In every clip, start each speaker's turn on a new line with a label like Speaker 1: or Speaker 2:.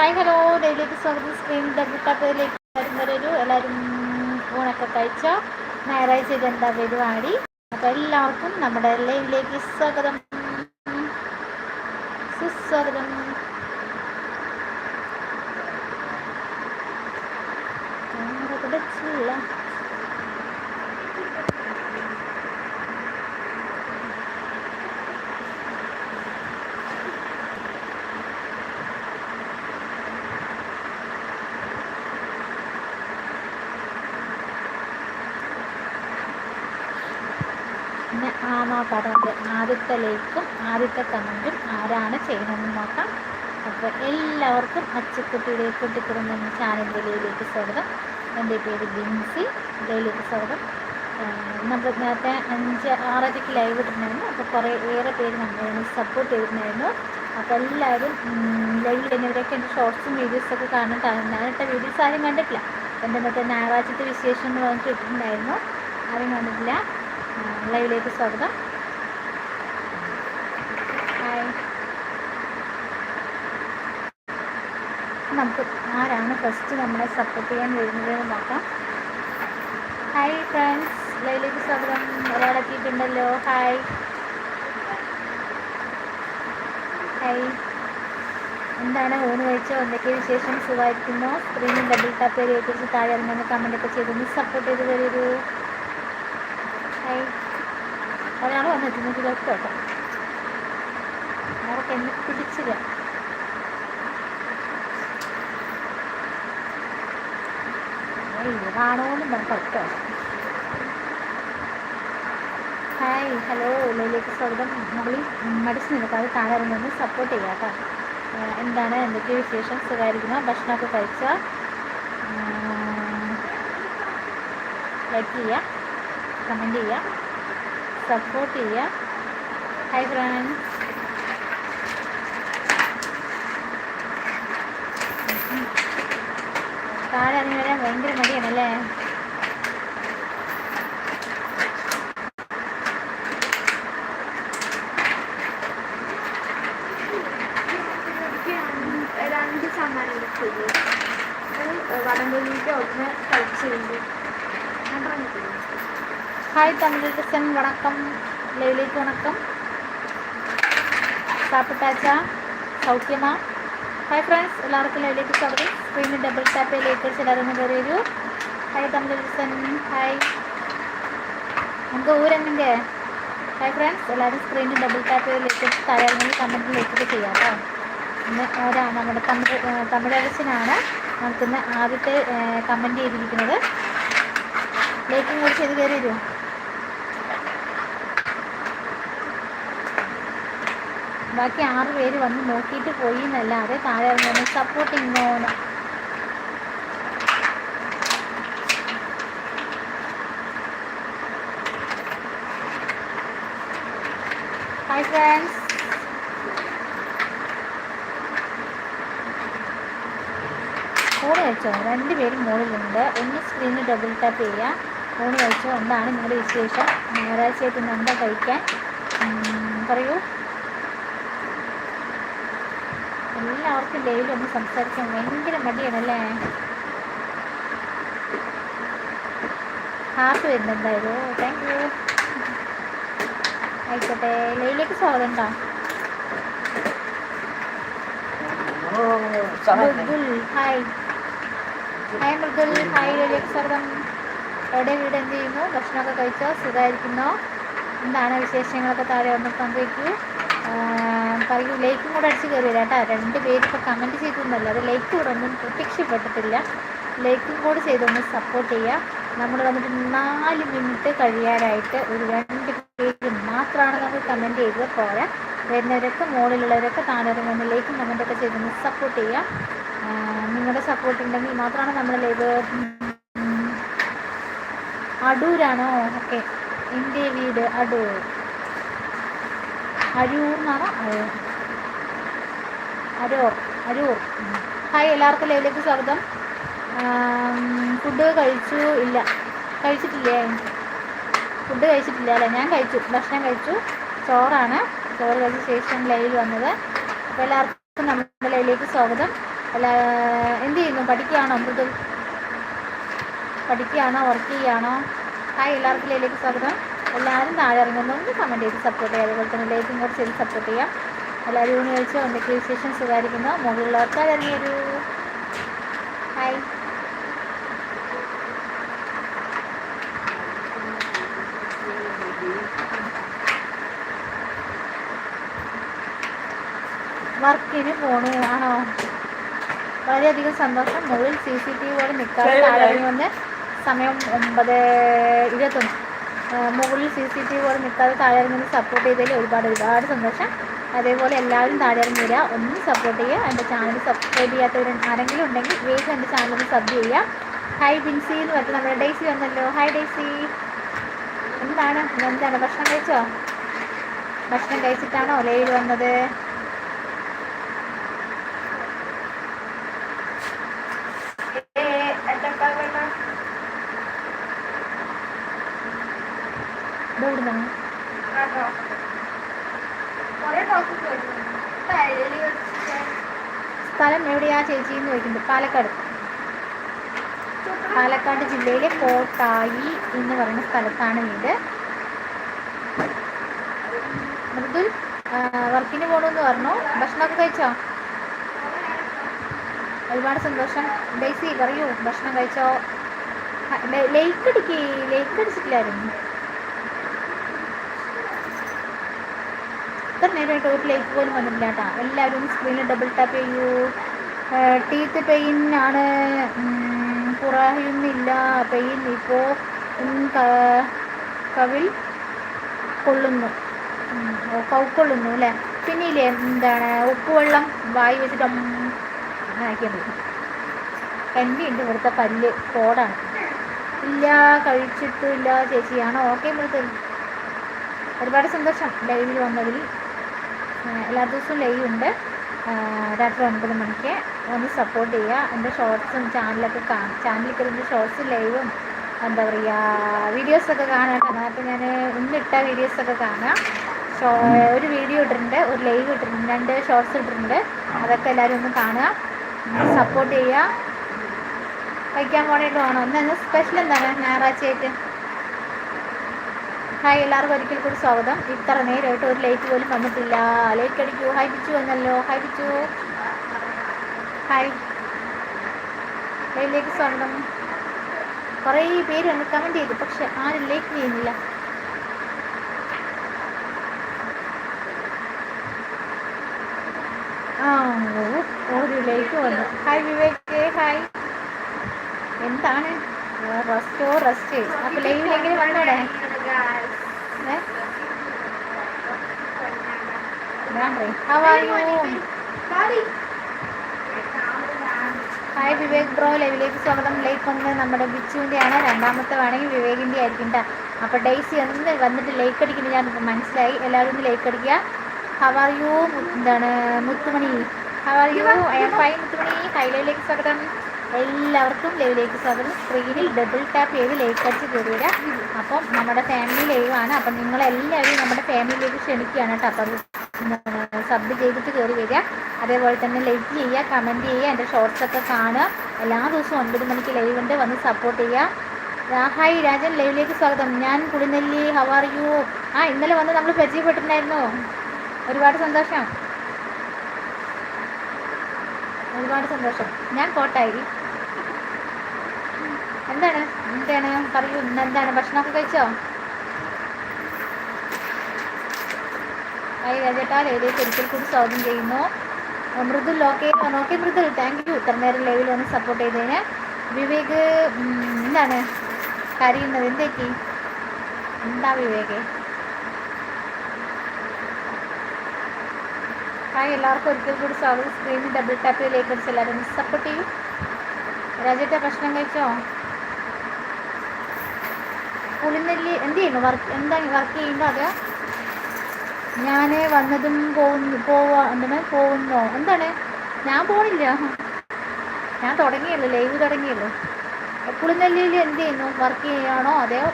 Speaker 1: Hi hello ഡെയിലേക്ക് സ്വാഗതം. Screen double ടാപ്പിലേക്ക് എല്ലാവരും വരൂ. എല്ലാവരും ഊണൊക്കെ കഴിച്ച? ഞായറാഴ്ച ഇതെന്താ പരിപാടി? അപ്പോൾ എല്ലാവർക്കും നമ്മുടെ ലൈവിലേക്ക് സ്വാഗതം. സുസ്വാഗതം. ചുള്ള പിന്നെ ആമാ പറഞ്ഞത് ആദ്യത്തെ ലൈക്കും ആദ്യത്തെ കമന്റും ആരാണ് ചെയ്യണമെന്ന് നോക്കാം. അപ്പോൾ എല്ലാവർക്കും അച്ചക്കുട്ടിയുടെ കുട്ടിക്കുടുംബം എന്ന ചാനലിലേക്ക് സ്വാഗതം. എന്റെ പേര് ബിൻസി. ഇതിലേക്ക് സ്വാഗതം. നമ്മൾ നേരത്തെ അഞ്ച് ആറരയ്ക്ക് ലൈവ് ഇട്ടിട്ടുണ്ടായിരുന്നു. അപ്പോൾ കുറേ ഏറെ പേര് നമ്മളെ സപ്പോർട്ട് ചെയ്തിട്ടുണ്ടായിരുന്നു. അപ്പോൾ എല്ലാവരും ലൈവ് എന്നിവരൊക്കെ എന്റെ ഷോർട്സും വീഡിയോസൊക്കെ കാണാൻ ഞാനിട്ട വീഡിയോസ് ആരും കണ്ടിട്ടില്ല. എന്റെ മറ്റേ ഞായറാഴ്ചത്തെ വിശേഷം എന്ന് പറഞ്ഞിട്ട് ഇട്ടിട്ടുണ്ടായിരുന്നു. ആരും കണ്ടിട്ടില്ല. ലൈവിലേക്ക് സ്വാഗതം ഹായ് നമുക്ക് ആരാണ് ഫസ്റ്റ് നമ്മളെ സപ്പോർട്ട് ചെയ്യാൻ വരുന്നത് എന്ന് നോക്കാം. ഹായ് ഫ്രണ്ട്സ് ലൈലിക്ക് സ്വാഗതം. ഒരാളെത്തിയിട്ടുണ്ടല്ലോ. ഹായ് ഹായ് എന്താണ്? ഊണ് കഴിച്ചോ? എന്തൊക്കെ വിശേഷം? സുഖമായിരിക്കുന്നു? സ്ക്രീനിൽ ഡബിൾ ടാപ്പ് ഏരിയയെ കുറിച്ച് താഴെ ഇറങ്ങുന്ന കമന്റൊക്കെ ചെയ്തൊന്ന് സപ്പോർട്ട് ചെയ്ത് വരൂ. ഹായ് ഒരാൾ വന്നെത്തുന്നത് കേട്ടോ അവർക്ക് എന്നെ പിടിച്ചില്ല. ഇതാണോന്നും നമുക്ക് കേട്ടോ ഹായ് ഹലോ ഉള്ളിലേക്ക് സ്വാഗതം. മുകളിൽ മടിച്ച് നിൽക്കാതെ താഴെ ഇറങ്ങുന്നത് സപ്പോർട്ട് ചെയ്യാം കേട്ടോ. എന്താണ് എന്തൊക്കെ വിശേഷം? സുഖമായിരിക്കുന്ന? ഭക്ഷണമൊക്കെ കഴിച്ച? ലൈക്ക് ചെയ്യുക കമന്റ് ചെയ്യുക സപ്പോർട്ട് ചെയ്യുക. ഹായ് ഫ്രണ്ട്സ് താഴെ ഇറങ്ങി വരാൻ ഭയങ്കര മടിയാണല്ലേ? ഹായ് തമിഴൻ വണക്കം ലൈലേക്ക് വണക്കം. സാപ്പിട്ടാച്ച സൗഖ്യമാ ഹായ് ഫ്രണ്ട്സ് എല്ലാവർക്കും ലൈലേക്ക് സ്വാഗതം. സ്ക്രീനിൽ ഡബിൾ ടാപ്പ് ചിലരൊന്ന് കയറി വരൂ ഹായ് തമിഴൻ ഹായ് നമുക്ക് ഊരെന്നെങ്ക ഹായ് ഫ്രണ്ട്സ് എല്ലാവരും സ്ക്രീനിൽ ഡബിൾ ടാപ്പിലേക്ക് താഴെ കമന്റിലേക്ക് ചെയ്യാം കേട്ടോ ഇന്ന് ഒരാണ് നമ്മുടെ തമിഴ് തമിഴരച്ചനാണ് നമുക്കിന്ന് ആദ്യത്തെ കമന്റ് ചെയ്തിരിക്കുന്നത്. ലേക്കും കൂടി ചെയ്ത് കയറി വരുമോ ബാക്കി ആറ് പേര് വന്ന് നോക്കിയിട്ട് പോയി എന്നല്ലാതെ താഴെ ഇറങ്ങുന്ന സപ്പോർട്ടിങ് നോന്ന് ഹായ് ഫ്രണ്ട്സ് ഫോൺ കഴിച്ചോ രണ്ട് പേരും മുകളിലുണ്ട് ഒന്ന് സ്ക്രീനിൽ ഡബിൾ ടാപ്പ് ചെയ്യുക ഫോൺ കഴിച്ചോ എന്താണ് നിങ്ങളുടെ വിശേഷം? ഞായറാഴ്ചയായിട്ട് എന്താ കഴിക്കാൻ? പറയൂ. എല്ലാവർക്കും ഡെയിലി ഒന്ന് സംസാരിക്കാൻ ഭയങ്കര മടിയാണല്ലേ? ഹാർട്ട് വരുന്നുണ്ട് എന്തായാലും താങ്ക് യു ആയിക്കോട്ടെ. ലൈലേക്ക് സ്വാഗതം Mridul hi hi Mridul. Hi ലൈലേക്ക് സ്വാഗതം. എവിടെ വീട് എന്ത് ചെയ്യുന്നു? ഭക്ഷണമൊക്കെ കഴിച്ചോ? സുഖമായിരിക്കുന്നോ? എന്താണ് വിശേഷങ്ങളൊക്കെ താഴെ ഒന്ന് പങ്കുവയ്ക്കൂ പറയൂ. ലൈക്കും കൂടെ അടിച്ച് കയറി വരാം കേട്ടോ രണ്ട് പേരിപ്പോൾ കമന്റ് ചെയ്തൊന്നുമല്ല അത് ലൈക്ക് കൂടെ ഒന്നും പ്രത്യക്ഷപ്പെട്ടിട്ടില്ല. ലൈക്കും കൂടെ ചെയ്തൊന്ന് സപ്പോർട്ട് ചെയ്യുക നമ്മൾ വന്നിട്ട് നാല് മിനിറ്റ് കഴിയാനായിട്ട് ഒരു രണ്ട് പേര് മാത്രമാണ് നമ്മൾ കമന്റ് ചെയ്തത്. പോരാ. വരുന്നവരൊക്കെ മുകളിലുള്ളവരൊക്കെ താഴെ മുന്നിലേക്ക് ലൈക്കും കമന്റൊക്കെ ചെയ്തൊന്ന് സപ്പോർട്ട് ചെയ്യുക നിങ്ങളുടെ സപ്പോർട്ട് ഉണ്ടെങ്കിൽ മാത്രമാണ് നമ്മൾ ലൈവ് അടൂരാണോ? ഓക്കെ. എന്റെ വീട് അടൂർ. അരൂർ എന്നാണോ? അരൂർ. അരൂർ. ഹായ് എല്ലാവർക്കും ലൈവിലേക്ക് സ്വാഗതം. ഫുഡ് കഴിച്ചു ഇല്ല. കഴിച്ചിട്ടില്ലേ? ഫുഡ് കഴിച്ചിട്ടില്ല അല്ലേ? ഞാൻ കഴിച്ചു. ഭക്ഷണം കഴിച്ചു. ചോറാണ്. ചോറ് കഴിച്ച ശേഷം ലൈവിൽ വന്നത്. അപ്പോൾ എല്ലാവർക്കും നമ്മുടെ ലൈവിലേക്ക് സ്വാഗതം. അല്ല എന്ത് ചെയ്യുന്നു? പഠിക്കുകയാണോ അമൃത പഠിക്കുകയാണോ? വർക്ക് ചെയ്യുകയാണോ? ഹായ് എല്ലാവർക്കും ലൈവിലേക്ക് സ്വാഗതം. എല്ലാവരും താഴെ ഇറങ്ങുന്നുണ്ട് കമന്റ് ചെയ്ത് സപ്പോർട്ട് ചെയ്യുക അതുപോലെ തന്നെ ലൈക്കും കുറച്ച് ചെയ്ത് സപ്പോർട്ട് ചെയ്യാം. എല്ലാവരും ഊണ് കഴിച്ച്? എന്തൊക്കെ വിശേഷം? സുഖമായിരിക്കുന്നു? മുകളിലോട്ട് ഇറങ്ങിയൊരു ഹായ് വർക്കിന് പോണു ആണോ? വളരെയധികം സന്തോഷം. മുകളിൽ സി സി ടി വി പോലെ നിൽക്കാതെ താഴെ വന്ന് സമയം ഒമ്പത് ഇരുപത്തൊന്ന്. മുകളിൽ സി സി ടി വി പോലെ നിൽക്കാതെ താഴെ വന്ന് സപ്പോർട്ട് ചെയ്തതിൽ ഒരുപാട് ഒരുപാട് സന്തോഷം. അതേപോലെ എല്ലാവരും താഴെ വരിക. ഒന്ന് സപ്പോർട്ട് ചെയ്യുക. എന്റെ ചാനൽ സബ്സ്ക്രൈബ് ചെയ്യാത്തവർ ആരെങ്കിലും ഉണ്ടെങ്കിൽ വേഗം എന്റെ ചാനൽ ഒന്ന് സബ് ചെയ്യുക. ഹൈ ബിൻസി എന്ന് പറഞ്ഞിട്ട് നമ്മുടെ ഡേസി വന്നല്ലോ. ഹൈ ഡേസി എന്താണ്? എന്താണ്? ഭക്ഷണം കഴിച്ചോ? ഭക്ഷണം കഴിച്ചിട്ടാണോ ലൈവ് വന്നത്? സ്ഥലം എവിടെയാ ചേച്ചി എന്ന് ചോദിക്കുന്നുണ്ട്. പാലക്കാട്. പാലക്കാട് ജില്ലയിലെ കോട്ടായി എന്ന് പറയുന്ന സ്ഥലത്താണ് വീട്. മൃദുൽ വർക്കിന് പോകണമെന്ന് പറഞ്ഞു? ഭക്ഷണമൊക്കെ കഴിച്ചോ? ഒരുപാട് സന്തോഷം. ഡേസി പറയൂ ഭക്ഷണം കഴിച്ചോ? ലേക്ക് അടിക്ക് ലേക്ക് അടിച്ചിട്ടില്ലായിരുന്നു. ഇത്ര നേരമായിട്ട് ഒരു ലേക്ക് പോലും വന്നിട്ടില്ല കേട്ടോ. എല്ലാവരും സ്ക്രീനിൽ ഡബിൾ ടാപ്പ് ചെയ്യൂ. ടീത്ത് പെയിൻ ആണ്. കുറയുന്നില്ല പെയിൻ ഇപ്പോൾ കവിൽ കൊള്ളുന്നു. കൗക്കൊള്ളുന്നു അല്ലേ? പിന്നെ എന്താണ് ഉപ്പുവെള്ളം വായി വെച്ചിട്ട് ആക്കിയാൽ മതി. എന്റെ ഉണ്ട് ഇവിടുത്തെ പല്ല് കോടാണ്. ഇല്ല കഴിച്ചിട്ടില്ല ചേച്ചിയാണോ. ഓക്കെ മൃദുൽ ഒരുപാട് സന്തോഷം ലൈവിൽ വന്നതിൽ. എല്ലാ ദിവസവും ലൈവ് ഉണ്ട് രാത്രി ഒൻപത് മണിക്ക്. ഒന്ന് സപ്പോർട്ട് ചെയ്യുക. എന്റെ ഷോർട്സും ചാനലൊക്കെ കാണും ചാനലിൽ എന്റെ ഷോർട്സ് ലൈവും എന്താ പറയുക വീഡിയോസൊക്കെ കാണാം അപ്പോൾ ഞാൻ ഇന്നിട്ട വീഡിയോസൊക്കെ കാണാം. ഷോ ഒരു വീഡിയോ ഇട്ടിട്ടുണ്ട് ഒരു ലൈവ് ഇട്ടിട്ടുണ്ട് രണ്ട് ഷോർട്സ് ഇട്ടിട്ടുണ്ട്. അതൊക്കെ എല്ലാവരും ഒന്ന് കാണുക. സപ്പോർട്ട് ചെയ്യുക. കഴിക്കാൻ പോണേട്ട് വേണോ ഇന്ന് സ്പെഷ്യൽ എന്താണ്? ഞായറാഴ്ചയായിട്ട്. ഹായ് എല്ലാവർക്കും ഒരിക്കൽ കൂടി സ്വാഗതം. ഇത്ര നേരമായിട്ട് ഒരു ലൈറ്റ് പോലും വന്നിട്ടില്ല. ലൈറ്റ് അടിക്കൂ. ഹായ് പിച്ചു വന്നല്ലോ. ഹായ് പിച്ചു ഹായ്. ലൈവിലേക്ക് സ്വന്തം കുറേ പേര് വന്ന് കമന്റ് ചെയ്തു പക്ഷെ ആരും ലൈക്ക് ചെയ്യുന്നില്ല. ഒരു ലൈക്ക് വന്നു. ഹായ് വിവേക്. ഹായ് എന്താണ്? റെസ്റ്റോ റെസ്റ്റ് അപ്പോൾ ലൈവിലേക്ക് വന്നോടെ. ഏ? ഞാൻ പറയും how are you hi Vivek bro ലൈവിലേക്ക് സ്വാഗതം. ലൈക്ക് വന്ന് നമ്മുടെ ബിച്ചുവിന്റെയാണ്. രണ്ടാമത്തെ വേണമെങ്കിൽ വിവേകിന്റെ ആയിരിക്കും കേട്ടോ അപ്പോൾ ഡേയ്സി ഒന്ന് വന്നിട്ട് ലൈക്ക് അടിക്കുന്നത് ഞാൻ മനസ്സിലായി. എല്ലാവരും ഒന്ന് ലൈക്ക് അടിക്കുക. ഹൗ ആർ യു എന്താണ് മുത്തുമണി. How are you I am fine Muthumani. Hi ലൈവിലേക്ക് സ്വാഗതം. എല്ലാവർക്കും ലൈവിലേക്ക് സ്വാഗതം. സ്ക്രീനിൽ ഡബിൾ ടാപ്പ് ചെയ്ത് ലൈക്ക് അടിച്ച് കയറി വരാം. അപ്പം നമ്മുടെ ഫാമിലി ലൈവാണ് അപ്പം നിങ്ങളെല്ലാവരും നമ്മുടെ ഫാമിലിയിലേക്ക് ക്ഷണിക്കുകയാണ് കേട്ടോ അപ്പം സബ് ചെയ്തിട്ട് കയറി വരിക. അതേപോലെ തന്നെ ലൈക്ക് ചെയ്യുക കമന്റ് ചെയ്യുക എന്റെ ഷോർട്സ് ഒക്കെ കാണുക. എല്ലാ ദിവസവും ഒൻപത് മണിക്ക് ലൈവ് ഉണ്ട്. വന്ന് സപ്പോർട്ട് ചെയ്യുക. ഹായ് രാജൻ ലൈവിലേക്ക് സ്വാഗതം. ഞാൻ കുളിനെല്ലി ഹൗ ആർ യു ആ ഇന്നലെ വന്ന് നമ്മൾ പരിചയപ്പെട്ടിട്ടുണ്ടായിരുന്നു. ഒരുപാട് സന്തോഷം. ഒരുപാട് സന്തോഷം. ഞാൻ കോട്ടായി. എന്താണ്? എന്താണ്? പറയൂ. ഇന്ന് എന്താണ്? ഭക്ഷണമൊക്കെ കഴിച്ചോ? ഹായ് രാജേട്ടാ ലൈവിലേക്ക് ഒരിക്കൽ കൂടി സ്വാഗതം ചെയ്യുന്നു. Mridul okay okay Mridul thank you ഇത്ര നേരം ലൈവിൽ വന്ന് സപ്പോർട്ട് ചെയ്തതിന്. വിവേക് എന്താണ് കരയുന്നത്? എന്തേക്ക് എന്താ വിവേക്? ഹായ് എല്ലാവർക്കും ഒരിക്കൽ കൂടി സ്വാഗതം. സ്ക്രീനിൽ ഡബിൾ ടാപ്പ് ചെയ്തിലേക്ക് അടിച്ച് എല്ലാവരും സപ്പോർട്ട് ചെയ്യും. രാജേട്ട ഭക്ഷണം കഴിച്ചോ? പുളിനെല്ലി എന്ത് ചെയ്യുന്നു? വർക്ക് എന്താ വർക്ക് ചെയ്യുന്നത്? അത് ഞാൻ വന്നതും പോകുന്നു പോവാ എന്താണ്? പോകുന്നോ എന്താണ്? ഞാൻ പോണില്ല. ഞാൻ തുടങ്ങിയല്ലോ ലൈവ് തുടങ്ങിയല്ലോ. പുളിനെല്ലിയിൽ എന്ത് ചെയ്യുന്നു? വർക്ക് ചെയ്യുകയാണോ അതെയോ?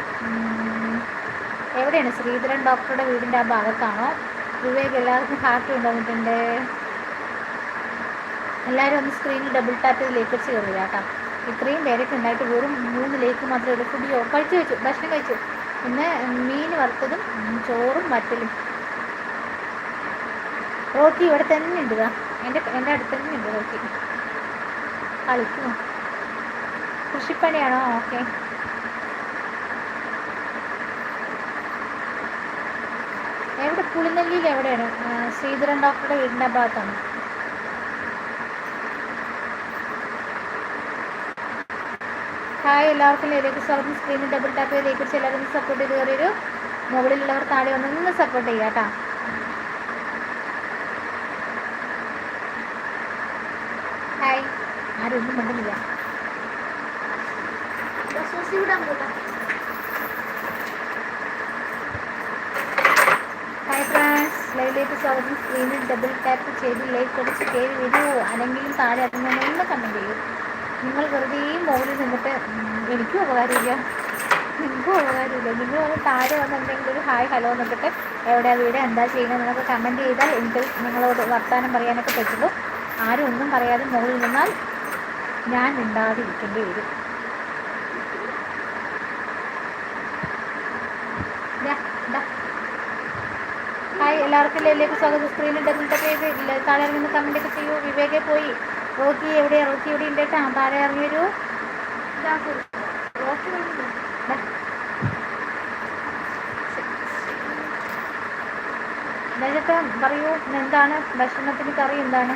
Speaker 1: എവിടെയാണ്? ശ്രീധരൻ ഡോക്ടറുടെ വീടിന്റെ ആ ഭാഗത്താണോ? വിവേക് എല്ലാവർക്കും ഹാർട്ട് ഉണ്ടാവുന്നുണ്ട് എല്ലാവരും ഒന്ന് സ്ക്രീനിൽ ഡബിൾ ടാപ്പ് ചെയ്ത് ലേക്ക് കയറുക കേട്ടോ. ഇത്രയും പേരൊക്കെ ഉണ്ടായിട്ട് വെറും മൂന്ന് ലേക്ക് മാത്രമേ ഉള്ളൂ. ഫുഡിയോ? കഴിച്ചു വെച്ചു ഭക്ഷണം കഴിച്ചു. പിന്നെ മീൻ വറുത്തതും ചോറും വറ്റലും. റോക്കി ഇവിടെ തന്നെ ഉണ്ട് എന്റെ എന്റെ അടുത്ത് തന്നെ ഉണ്ട് റോക്കി. കളിക്കുന്നു. കൃഷിപ്പണിയാണോ? ഓക്കെ. എവിടെ? പുളിനെല്ലിയിൽ എവിടെയാണ്? ശ്രീധരൻ ഡോക്ടറുടെ വീടിന്റെ ഭാഗത്താണ്? ഹായ് എല്ലാവർക്കും ലേക്ക് സ്വാഗതം. സ്ക്രീനിൽ ഡബിൾ ടാപ്പ് ചെയ്ത് ലേക്ക് എല്ലാവരും സപ്പോർട്ട് ചെയ്ത് കയറിയൊരു മുകളിലുള്ളവർ താഴെ ഒന്ന് സപ്പോർട്ട് ചെയ്യാം കേട്ടോ. ഹായ് ആരും ഒന്നും മിണ്ടുന്നില്ല
Speaker 2: സൂസി വിടാൻ
Speaker 1: ഹായ് ഫ്രണ്ട്സ് ലൈവിലേക്ക് സ്വാഗതം. സ്ക്രീനിൽ ഡബിൾ ടാപ്പ് ചെയ്ത് ലൈക്ക് കുറച്ച് കയറി വരൂ അല്ലെങ്കിൽ താഴെ അതിനൊന്ന് കമന്റ് ചെയ്യൂ. നിങ്ങൾ വെറുതെ മുകളിൽ നിന്നിട്ട് എനിക്കും ഉപകാരമില്ല. നിങ്ങൾക്കും ഉപകാരമില്ല. നിങ്ങൾ താഴെ വന്ന് ഒരു ഹായ് ഹലോ എന്നിട്ട് എവിടെയാണ് വീട് എന്താ ചെയ്യുന്നത് എന്നൊക്കെ കമന്റ് ചെയ്താൽ എനിക്ക് നിങ്ങളോട് വർത്തമാനം പറയാനൊക്കെ പറ്റുള്ളൂ. ആരും ഒന്നും പറയാതെ മുകളിൽ നിന്നാൽ ഞാൻ മിണ്ടാതിരിക്കേണ്ടി വരും. ഹായ് എല്ലാവർക്കും ലൈവിലേക്ക് സ്വാഗതം? സ്ക്രീനിൽ ഡബിൾ ടപ്പ് ചെയ്ത് ഇല്ല, താഴെ ഇറങ്ങുന്ന കമന്റ് ഒക്കെ ചെയ്യൂ. വിവേകെ പോയി. റോക്കി എവിടെ റോക്കി എവിടെ ഉണ്ട് കേട്ടോ താഴെ ഇറങ്ങി വരൂ.
Speaker 2: ഇതാ പോയി. റോക്കി
Speaker 1: ചേട്ടാ പറയൂ. എന്താണ് ഭക്ഷണത്തിന് കറി എന്താണ്?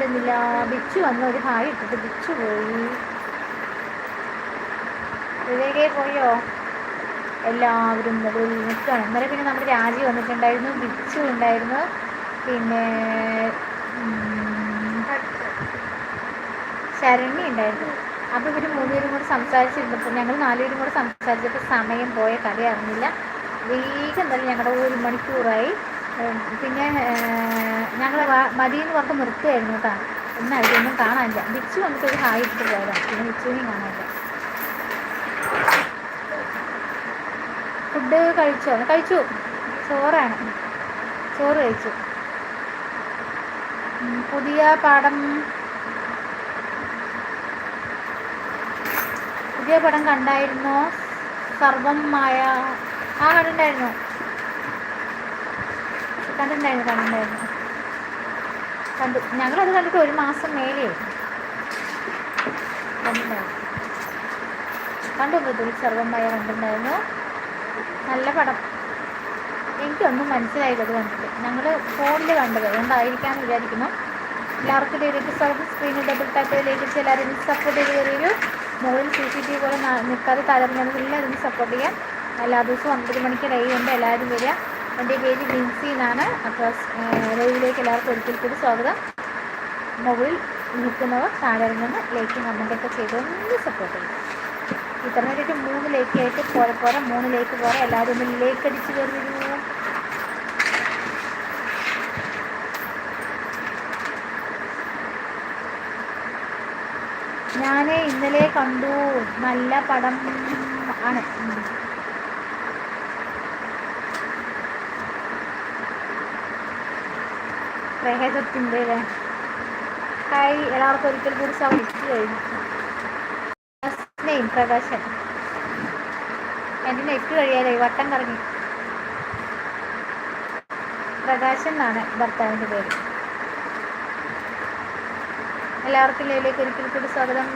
Speaker 1: മിണ്ടുന്നില്ല ബിച്ചു വന്ന് ഒരു ഹായ് ഇട്ടിട്ട് ബിച്ചു പോയി. വിവേകേ പോയോ? എല്ലാവരും മുകളിൽ നിൽക്കുകയാണ് ഇന്നലെ പിന്നെ നമ്മുടെ രാജി വന്നിട്ടുണ്ടായിരുന്നു. ബിച്ചു ഉണ്ടായിരുന്നു. പിന്നെ ശരണി ഉണ്ടായിരുന്നു. അപ്പോൾ ഇവർ മൂന്നുപേരും കൂടെ സംസാരിച്ചിരുന്നപ്പോൾ ഞങ്ങൾ നാലുപേരും കൂടെ സംസാരിച്ചപ്പോൾ സമയം പോയ കഥ അറിഞ്ഞില്ല വേഗം തന്നെ ഞങ്ങളുടെ ഒരു മണിക്കൂറായി. പിന്നെ ഞങ്ങൾ മതിയെന്ന് പറഞ്ഞ് നിർത്തുമായിരുന്നു കേട്ടോ. ഒന്നും കാണാനില്ല. ബിച്ചു ഒരു ഹായ് ഇട്ട് പോയതാണ് പിന്നെ ബിച്ചുവിനെയും കാണാനില്ല. ഫുഡ് കഴിച്ചോ? കഴിച്ചു. ചോറാണ്. ചോറ് കഴിച്ചു. പുതിയ പാഠം. പുതിയ പടം കണ്ടായിരുന്നോ? സർവമായ ആ കണ്ടിട്ടുണ്ടായിരുന്നു? കണ്ടിട്ടുണ്ടായിരുന്നു കണ്ടിട്ടുണ്ടായിരുന്നു. കണ്ടു. ഞങ്ങളത് കണ്ടിട്ട് ഒരു മാസം മേലെയായി കണ്ടിട്ടുണ്ടായിരുന്നു. കണ്ടു മൃദുൽ സർവം മായ കണ്ടിട്ടുണ്ടായിരുന്നു. നല്ല പടം. എനിക്കൊന്നും മനസ്സിലായില്ല അത് കണ്ടിട്ട്. ഞങ്ങൾ ഫോണിൽ കണ്ടത്. അതുകൊണ്ടായിരിക്കാമെന്ന് വിചാരിക്കുന്നു. എല്ലാവർക്കും ലേഡിക്ക് സർവീസ് സ്ക്രീനിൽ ഡബിൾ ടാപ്പ് എല്ലാവരും സപ്പോർട്ട് ചെയ്ത് കയറിയൊരു മുകളിൽ സി സി ടി പോലെ നിൽക്കാതെ തലമുറ എല്ലാവരും സപ്പോർട്ട് ചെയ്യാം. എല്ലാ ദിവസവും ഒമ്പത് മണിക്ക് ലൈവ് ഉണ്ട് എല്ലാവരും വരിക. എന്റെ പേര് ബിൻസി എന്നാണ്. അപ്പോൾ ലൈവിലേക്ക് എല്ലാവർക്കും ഒരിക്കൽ കൂടി സ്വാഗതം. മുകളിൽ നിൽക്കുന്നവർ താഴെ ഇറങ്ങുന്ന ലൈക്ക് കമന്റൊക്കെ ചെയ്ത് ഒന്ന് സപ്പോർട്ട് ചെയ്യും. ഇത്ര നേരിട്ട് മൂന്ന് ലേക്ക് ആയിട്ട് പോരെ പോരെ മൂന്ന് ലേക്ക് പോരെ. എല്ലാവരും ഒന്ന് ലേക്ക് അടിച്ച് കയറി വരൂ. ഞാൻ ഇന്നലെ കണ്ടു നല്ല പടം ആണ്. ഉം. പ്രേതത്തിന്റെ അല്ലേ ഹായ് എല്ലാവർക്കും ഒരിക്കൽ കൂടി സമയത്ത് കഴിഞ്ഞു പ്രകാശൻ. എന്റെ നെറ്റ് കഴിയാതെ വട്ടം കറങ്ങി. പ്രകാശൻ എന്നാണ് ഭർത്താവിന്റെ പേര്. എല്ലാവർക്കും ലയിലേക്ക് ഒരിക്കൽ കൂടി സ്വാഗതം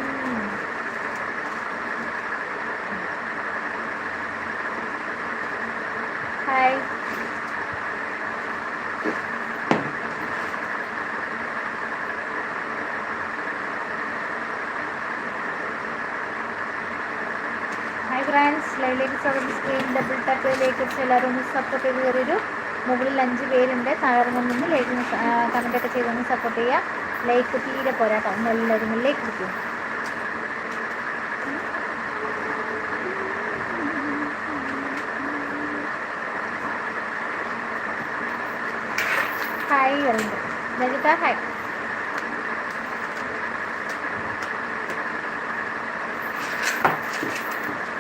Speaker 1: ഹായ് ഹായ് ഫ്രണ്ട്സ് ലൈവിലേക്ക് സ്വാഗതം സ്ക്രീൻ ഡബിൾ ടാപ്പിലേക്ക് എല്ലാവരും ഒന്ന് സപ്പോർട്ട് ചെയ്ത് കയറിയൊരു. മുകളിൽ അഞ്ച് പേരുണ്ട്. താഴെറങ്ങുന്നു ലൈക്ക് കമന്റൊക്കെ ചെയ്തൊന്ന് സപ്പോർട്ട് ചെയ്യുക ലൈക്ക് തീരെ പോരാട്ടോ ഒന്ന് എല്ലാവരും ലൈക്ക് കിട്ടും ഹായ് വരുന്നുണ്ട് ലളിത ഹായ്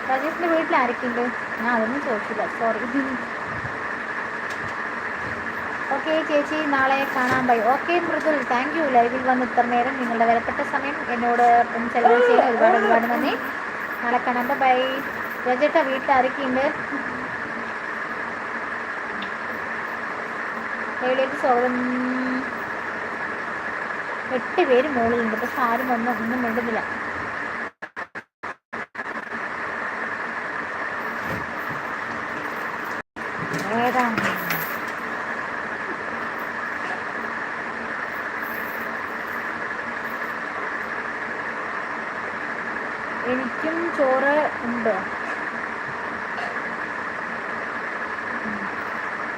Speaker 1: രാജേഷിന്റെ വീട്ടിൽ ആരൊക്കെയുണ്ട്? ഞാൻ അതൊന്നും ചോദിച്ചില്ല. സോറി ഓക്കെ ചേച്ചി നാളെ കാണാൻ bye okay Mridul. Thank you ലൈവിൽ വന്ന് ഇത്ര നേരം നിങ്ങളുടെ വിലപ്പെട്ട സമയം എന്നോട് ചെലവഴിച്ചതിന് ഒരുപാട് ഒരുപാട് നന്ദി. നാളെ കാണാൻ ബൈ രജേട്ട വീട്ടിൽ ആരൊക്കെയുണ്ട് ലൈവിലേക്ക് സ്വാഗതം എട്ട് പേര് മുകളിലുണ്ട് പക്ഷെ ആരും വന്ന് ഒന്നും മിണ്ടുന്നില്ല. എനിക്കും ചോറ് ഉണ്ട്.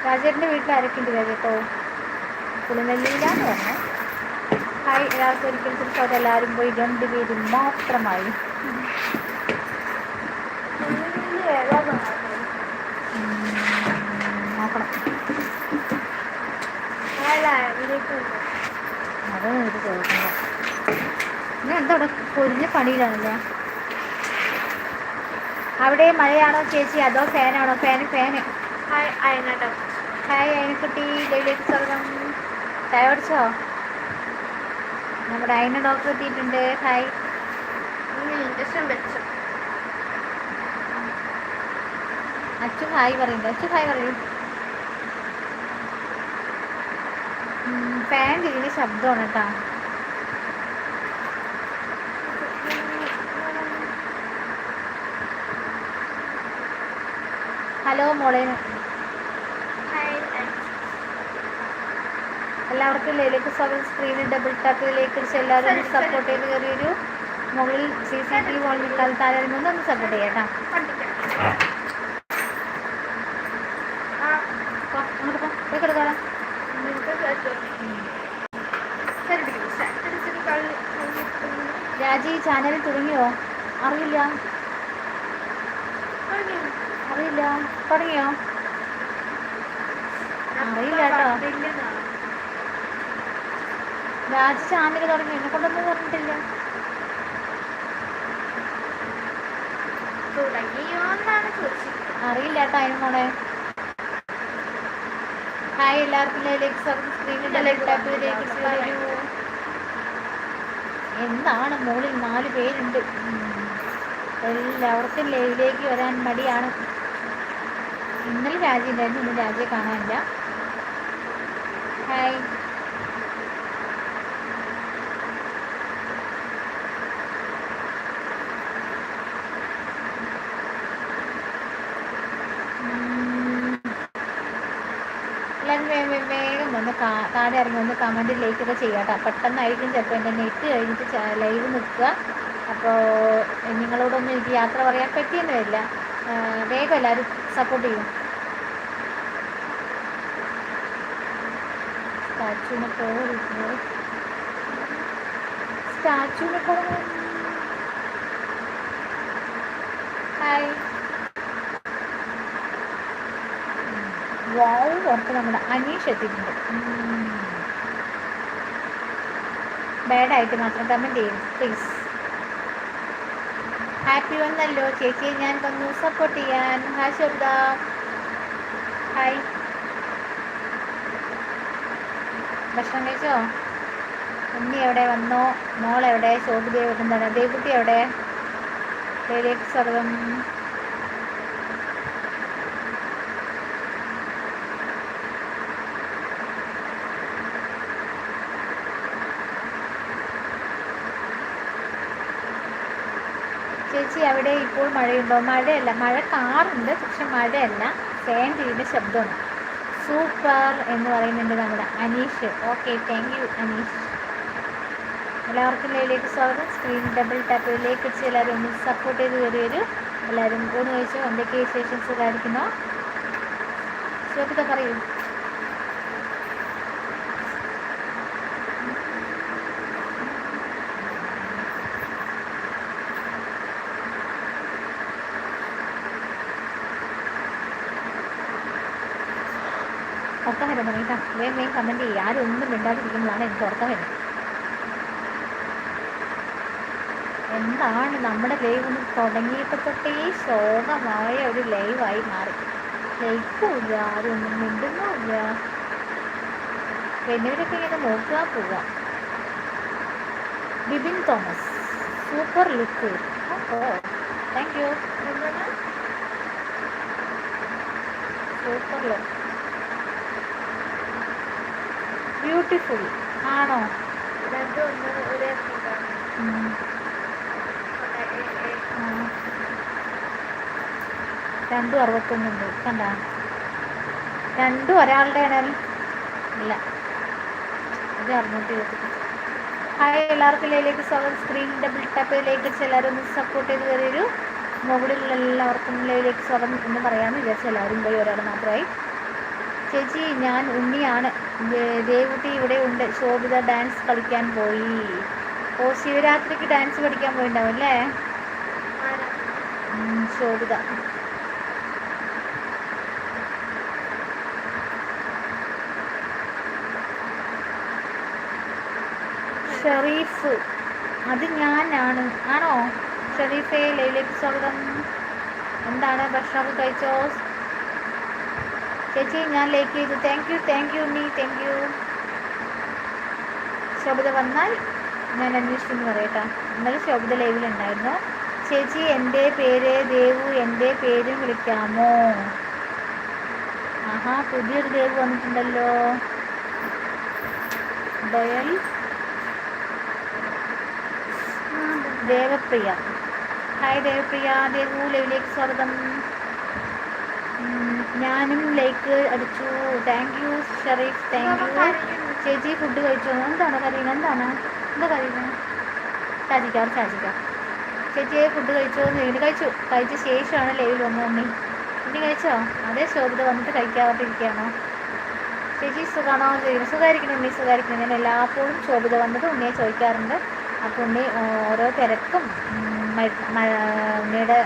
Speaker 1: രാജേട്ടന്റെ വീട്ടിൽ ആരൊക്കെയുണ്ട് രാജേട്ടോ? പുളിനെല്ലിയിലാന്ന് പറഞ്ഞു. ഹായ് എല്ലാവർക്കും ഒരിക്കൽ ചിലപ്പോൾ എല്ലാവരും പോയി മാത്രമായി.
Speaker 2: ഏതാ കാണാൻ
Speaker 1: ഉം, നോക്കണം.
Speaker 2: അല്ല ഇതിലേക്ക്
Speaker 1: അത് ഇത് ചോദിക്കുന്നത് പിന്നെ എന്താ അവിടെ പൊരിഞ്ഞ പണിയിലാണല്ലേ? അവിടെ മഴയാണോ ചേച്ചി അതോ ഫാനാണോ? Fan fan.
Speaker 2: ഹായ് അയനടം
Speaker 1: ഹായ് അയനക്കുട്ടി ഡെയിലേക്ക് സ്വാഗതം ചായ പഠിച്ചോ നമ്മുടെ അയന ഡോക്ടർ എത്തിയിട്ടുണ്ട്. ഹായ്.
Speaker 2: ഇൻജക്ഷൻ അച്ഛൻ
Speaker 1: അച്ചു ഹായ് പറയുന്നുണ്ട്. അച്ചു ഹായ് പറയൂ. ഫാൻ തിരിഞ്ഞ ശബ്ദമാണ് കേട്ടോ. ഹലോ മോളെ. എല്ലാവർക്കും ലേലേക്ക് സ്വാഗതം. സ്ക്രീനിൽ ഡബിൾ ടാപ്പിലേക്ക് എല്ലാവരും സപ്പോർട്ട് ചെയ്ത് കയറി ഒരു മുകളിൽ C C T V on നിൽക്കാൻ താരം ഒന്ന് സപ്പോർട്ട് ചെയ്യാം രാജി ചാനൽ തുടങ്ങിയോ? അറിയില്ല അറിയില്ല തുടങ്ങിയോ? അറിയില്ല കേട്ടോ. രാജ ചാനൽ തുടങ്ങി. എന്നെ കൊണ്ടൊന്നും പറഞ്ഞിട്ടില്ല. അറിയില്ല കേട്ടോ അതിന് മോളെ. ഹായ് എല്ലാവർക്കും. എന്താണ് മുകളിൽ നാല് പേരുണ്ട്. എല്ലാവർക്കും ലൈവിലേക്ക് വരാൻ മടിയാണ്. ഇന്നലെ രാജി ഉണ്ടായിരുന്നു ഇന്ന് രാജിയെ കാണാനില്ല. ഹായ് വേഗം ഒന്ന് താഴെ ഇറങ്ങി വന്ന് കമന്റ് ലൈക്കൊക്കെ ചെയ്യാം കേട്ടോ. പെട്ടെന്നായിരിക്കും ചിലപ്പോൾ എന്റെ നെറ്റ് കഴിഞ്ഞിട്ട് ലൈവ് നിൽക്കുക. അപ്പോൾ നിങ്ങളോടൊന്നും എനിക്ക് യാത്ര പറയാൻ പറ്റിയെന്ന് വരില്ല. വേഗം എല്ലാവരും സപ്പോർട്ട് ചെയ്യും. സ്റ്റാച്ചുവിനെ പോലെ സ്റ്റാച്ചുവിനെ പോലെ ഹായ് വാവ് ഓർത്ത് നമ്മുടെ അനീഷ് എത്തിയിട്ടുണ്ട്. ബാഡായിട്ട് മാത്രം കമന്റ് ചെയ്യും പ്ലീസ് ഹാപ്പി വന്നല്ലോ ചേച്ചിയെ ഞാൻ വന്നു സപ്പോർട്ട് ചെയ്യാൻ ഹായ് ശബ്ദ ഹായ് ഭക്ഷണം കഴിച്ചോ ഉണ്ണി എവിടെ വന്നോ മോൾ എവിടെ ശോഭിദേവ് എന്താണ് ദേവുട്ടി എവിടെ ദേവിലേക്ക് സ്വാഗതം ചേച്ചി അവിടെ ഇപ്പോൾ മഴയുണ്ടോ? മഴയല്ല. മഴ കാറുണ്ട് പക്ഷെ മഴയല്ല. ഫാൻ ചെയ്യുന്ന ശബ്ദമാണ് സൂപ്പർ എന്ന് പറയുന്നുണ്ട് നമ്മുടെ Anish. Okay thank you Anish. എല്ലാവർക്കും ലൈവിലേക്ക് സ്വാഗതം. സ്ക്രീൻ ഡബിൾ ടാപ്പിലേക്ക് എല്ലാവരും ഒന്ന് സപ്പോർട്ട് ചെയ്ത് കയറി വരും എല്ലാവരും ഒന്ന് ചോദിച്ചു? എന്തൊക്കെ വിശേഷൻസ് കാണിക്കുന്നു ശോഭിത പറയൂ. ഉറക്കം വരുന്നു കേട്ടോ വേഗം വേഗം കമന്റ് ചെയ്യുക ആരും ഒന്നും മിണ്ടാതിരിക്കുമ്പോഴാണ് എനിക്ക് ഉറക്കം വരുന്നത് എന്താണ് നമ്മുടെ ലൈവ് ഒന്ന് തുടങ്ങിയപ്പോൾ തൊട്ടേ ശോകമായ ഒരു ലൈവായി മാറി. ലൈക്കുമില്ല ആരൊന്നും മിണ്ടുന്നുമില്ല എന്നിവരൊക്കെ ഇങ്ങനെ നോക്കുക പോവുക. Bibin Thomas super look oh thank you super look beautiful ആണോ?
Speaker 2: രണ്ടും
Speaker 1: അറുപത്തൊന്നുണ്ട്. കണ്ട? രണ്ടും ഒരാളുടെ ആണെങ്കിൽ ഇല്ല. ഇത് അറുന്നൂറ്റി ഇരുപത്തി ഹായ് എല്ലാവർക്കും ലൈലേക്ക് സ്വാഗതം. സ്ക്രീൻ ഡബിൾ ടാപ്പിലേക്ക് എല്ലാവരും സപ്പോർട്ട് ചെയ്ത് കയറിയൊരു മുകളിലുള്ള എല്ലാവർക്കും ലൈലേക്ക് സ്വാഗതം എന്ന് പറയാമെന്ന് വിചാരിച്ചു എല്ലാവരും പോയി ഒരാൾ മാത്രമായി. ചേച്ചി ഞാൻ ഉണ്ണിയാണ്. ദേവുട്ടി ഇവിടെ ഉണ്ട്. ശോഭിത ഡാൻസ് കളിക്കാൻ പോയി. ഓ ശിവരാത്രിക്ക് ഡാൻസ് പഠിക്കാൻ പോയിണ്ടാവും അല്ലേ? ശോഭിത. ഷെറീഫ്. അത് ഞാനാണ്. ആണോ? ഷെറീഫേ ലൈലേക്ക് സ്വാഗതം. എന്താണ് ഭക്ഷണമൊക്കെ കഴിച്ചോ? ചേച്ചി ഞാൻ ലൈക്ക് ചെയ്തു. Thank you thank you Unni. Thank you Shobhita വന്നാൽ ഞാൻ അന്വേഷിച്ചെന്ന് പറയട്ടാ. ഇന്നലെ ശോഭിത ലൈവിലുണ്ടായിരുന്നു ചേച്ചി എന്റെ പേര് ദേവു എന്റെ പേരും വിളിക്കാമോ? ആഹാ പുതിയൊരു ദേവ് വന്നിട്ടുണ്ടല്ലോ. ഡയൽ ദേവപ്രിയ. ഹായ് ദേവപ്രിയ. ദേവു ലൈവിലേക്ക് സ്വാഗതം. ഞാനും ലൈക്ക് അടിച്ചു. Thank you Sherif. Thank you ചേച്ചി ഫുഡ് കഴിച്ചു? എന്താണ് കറിയുന്നത് എന്താണ്? എന്താ കറിയുന്നത് ചാചിക്കാം ചാചിക്കാം ചേച്ചിയെ ഫുഡ് കഴിച്ചോ? ചോദിക്കുന്നു കഴിച്ചു. കഴിച്ച ശേഷമാണ് ലൈവിൽ വന്നു മമ്മി ഇനി കഴിച്ചോ? അതേ ശോഭിത വന്നിട്ട് കഴിക്കാതിരിക്കുകയാണോ ചേച്ചി സുഖമാണോ? ചോദിക്കുന്നു സുഖമായിരിക്കണം ഉണ്ണി സുഖമായിരിക്കണം ഞാൻ എല്ലാപ്പോഴും ശോഭിത വന്നിട്ട് ഉണ്ണിയെ ചോദിക്കാറുണ്ട്. അപ്പോൾ ഉണ്ണി ഓരോ തിരക്കും ഉണ്ണിയുടെ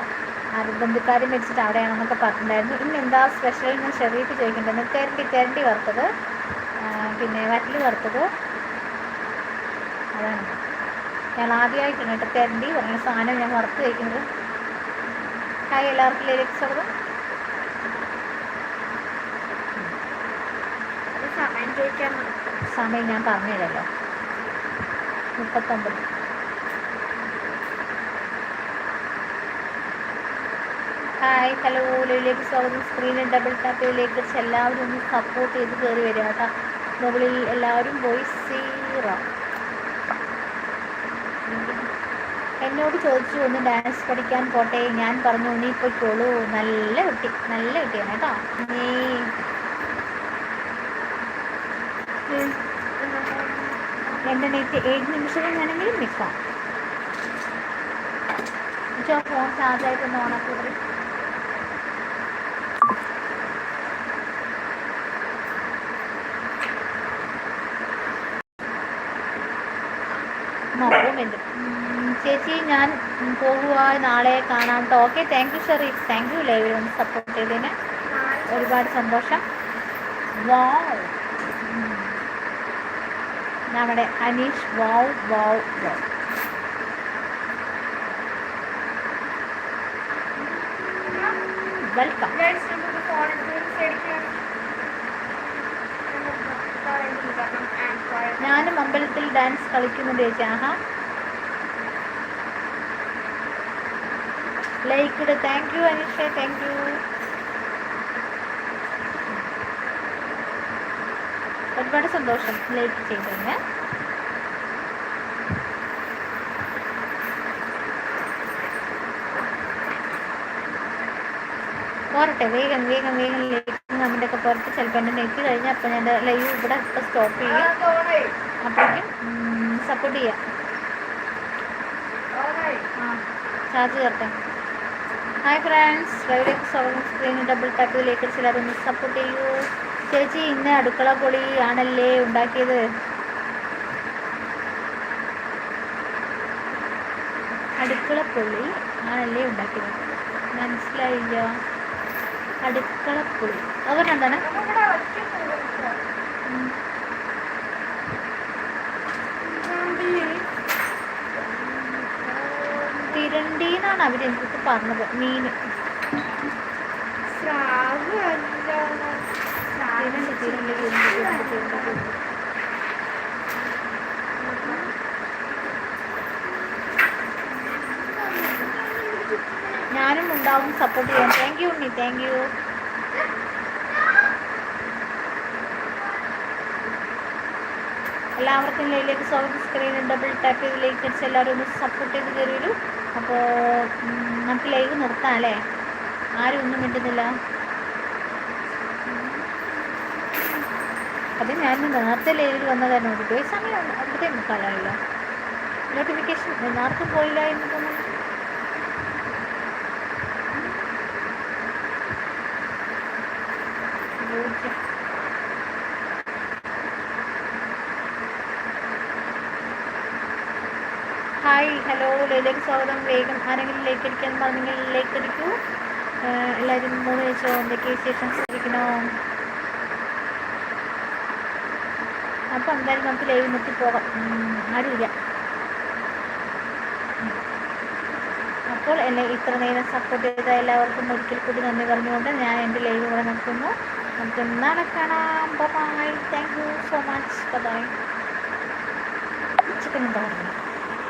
Speaker 1: ബന്ധുക്കാർ മരിച്ചിട്ട് അവിടെയാണെന്നൊക്കെ പറഞ്ഞിട്ടുണ്ടായിരുന്നു. ഇന്ന് എന്താ സ്പെഷ്യൽ എന്ന് ഷെറീഫ് ചോദിക്കുന്നുണ്ട്. തെരണ്ടി തെരണ്ടി വറുത്തത്. പിന്നെ വറ്റൽ വറുത്തത്. അതാണ്. ഞാൻ ആദ്യമായിട്ടാണ് കേട്ടോ തെരണ്ടി പറഞ്ഞ സാധനം ഞാൻ വറുത്ത് കഴിക്കുന്നത്. ഹായ് എല്ലാവർക്കും
Speaker 2: സമയം ചോദിക്കാൻ
Speaker 1: സമയം ഞാൻ പറഞ്ഞില്ലല്ലോ മുപ്പത്തൊമ്പത്. ഹായ് ഹലോ ഓലയിലേക്ക് സ്വാഗതം. സ്ക്രീനിൽ ഡബിൾ ടാപ്പിലേക്ക് വെച്ച് എല്ലാവരും ഒന്ന് സപ്പോർട്ട് ചെയ്ത് കയറി വരിക കേട്ടോ. മുകളിൽ എല്ലാവരും പോയി സീറ എന്നോട് ചോദിച്ചു ഒന്ന് ഡാൻസ് പഠിക്കാൻ പോട്ടെ? ഞാൻ പറഞ്ഞു നീ പോയിക്കോളൂ. നല്ല കുട്ടി നല്ല കുട്ടിയാണ് കേട്ടോ. നീ എന്റെ നെറ്റ് ഏഴ് നിമിഷം വേണമെങ്കിലും നിൽക്കാം. ഫോൺ ചാർജായിട്ട് ഓണാക്കി വിടും എന്ത് ചേച്ചി ഞാൻ പോകുക നാളെ കാണാം. കേട്ടോ okay thank you Sheri thank you ലൈവിൽ സപ്പോർട്ട് ചെയ്തതിന്. ഒരുപാട് സന്തോഷം. വാവ്. നമ്മുടെ Anish wow wow wow welcome dance കളിക്കുന്നുണ്ട് ചേച്ചി ആഹാ. Like it thank you Anisha. Thank you ഒരുപാട് സന്തോഷം ലൈക്ക് ചെയ്തതിന്. പോരട്ടെ. വേഗം വേഗം വേഗം ലൈക്ക് കമന്റ് ഒക്കെ പുറത്ത് ചിലപ്പോൾ എന്റെ നെറ്റ് കഴിഞ്ഞാൽ അപ്പം ഞാൻ ലൈവ് ഇവിടെ ഇപ്പം സ്റ്റോപ്പ് ചെയ്യും. അപ്പോഴേക്കും സപ്പോർട്ട് ചെയ്യാം. ചാർജ് ചേർത്തെ ഹായ് ഫ്രണ്ട്സ് ഡ്രൈവിലേക്ക് സ്വാഗതം സ്ക്രീൻ ഡബിൾ ടാപ്പിലേക്ക് ചിലരൊന്ന് സപ്പോർട്ട് ചെയ്യൂ. ചേച്ചി ഇന്ന് അടുക്കള പൊളി ആണല്ലേ ഉണ്ടാക്കിയത്? അടുക്കള പൊളി ആണല്ലേ ഉണ്ടാക്കിയത്? മനസ്സിലായില്ല. അടുക്കള പൊളി. അതുകൊണ്ടാണ്
Speaker 2: നമുക്കിവിടെ
Speaker 1: അവർ എനിക്ക് പറഞ്ഞത് മീൻ.
Speaker 2: സ്രാവ് അല്ല.
Speaker 1: ഞാനും ഉണ്ടാവും സപ്പോർട്ട് ചെയ്യാം. Thank you Unni. Thank you എല്ലാവർക്കും ലൈലേക്ക് സ്വാഗതം സ്ക്രീനിൽ ഡബിൾ ടാപ്പ് ചെയ്ത് ലൈക്ക് അടിച്ച് എല്ലാവരും ഒന്ന് സപ്പോർട്ട് ചെയ്ത് കയറി വരൂ അപ്പോൾ നമുക്ക് ലൈവ് നിർത്താം അല്ലേ? ആരും ഒന്നും മിണ്ടുന്നില്ല. അത് ഞാൻ നേരത്തെ ലൈവിൽ വന്ന കാരണം നോക്കിപ്പോയി സമയം അവിടുത്തെ മുക്കാലായല്ലോ നോട്ടിഫിക്കേഷൻ ആർക്കും പോയില്ല എന്ന് തോന്നുന്നു. ഹായ് ഹലോ ലൈലേക്ക് സ്വാഗതം. വേഗം ആരെങ്കിലും ലൈക്ക് അടിക്കാൻ പറഞ്ഞെങ്കിൽ ലൈക്ക് അടിക്കൂ എല്ലാവരും മൂന്ന് വെച്ചോ എന്തൊക്കെ വിശേഷം? ശ്രദ്ധിക്കണോ അപ്പോൾ എന്തായാലും നമുക്ക് ലൈവ് നിർത്തി പോകാം. ആരുമില്ല അപ്പോൾ എന്നെ ഇത്ര നേരം സപ്പോർട്ട് ചെയ്ത എല്ലാവർക്കും ഒരിക്കൽ കൂടി നന്ദി പറഞ്ഞുകൊണ്ട് ഞാൻ എന്റെ ലൈവ് ഇവിടെ നിർത്തുന്നു. നമുക്ക് നാളെ കാണാം. Bye thank you so much bye chicken എന്താ